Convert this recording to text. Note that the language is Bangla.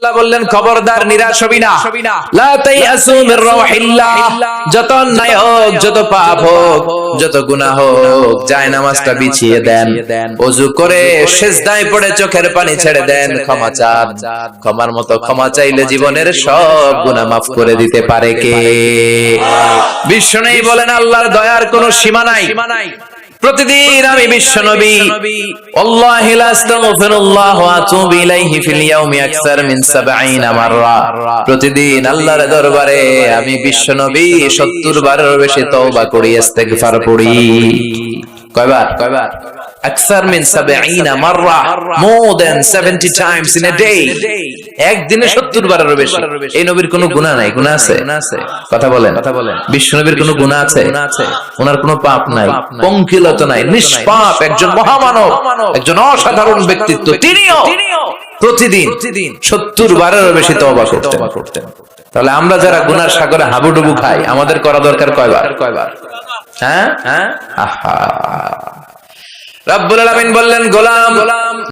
আল্লাহ বললেন, খবরদার, নিরাশ হবি না। যত অন্যায় হোক, যত পাপ হোক, যত গুনাহ হোক যায় নামাজটা বিছিয়ে দেন। করে পড়ে চোখের পানি ছেড়ে দেন, ক্ষমা চান। ক্ষমার মতো ক্ষমা চাইলে জীবনের সব গুনাহ মাফ করে দিতে পারে কে? বিষ্ণু বলেন, আল্লাহর দয়ার কোনো সীমা নাই। প্রতিদিন আমি বিশ্ব নবী আল্লাহি লা আস্তাগফিরুল্লাহ ওয়া আতুবু ইলাইহি ফিল ইয়াউমি আকসার মিন 70 মাররা। প্রতিদিন আল্লাহর দরবারে আমি বিশ্ব নবী 70 বারের বেশি তওবা করি, ইস্তেগফার পড়ি কয়বার কয়বার? আকসার mean 70 মাররা more than 70 times in a day একদিনে 70 বারেরও বেশি। এই নবীর কোনো গুনাহ নাই, গুনাহ আছে? কথা বলেন। কথা বলেন বিশ্ব নবীর কোনো গুনাহ আছে? ওনার কোনো পাপ নাই নাই, নিষ্পাপ একজন মহামানব, একজন অসাধারণ ব্যক্তিত্ব। তিনিও প্রতিদিন সত্তর বারেরও বেশি তওবা করতেন। তাহলে আমরা যারা গুনার সাগরে হাবুডুবু খাই, আমাদের করা দরকার কয়বার? কয়বার হ্যাঁ হ্যাঁ? আহা। রাব্বুল আলামিন বললেন গোলাম।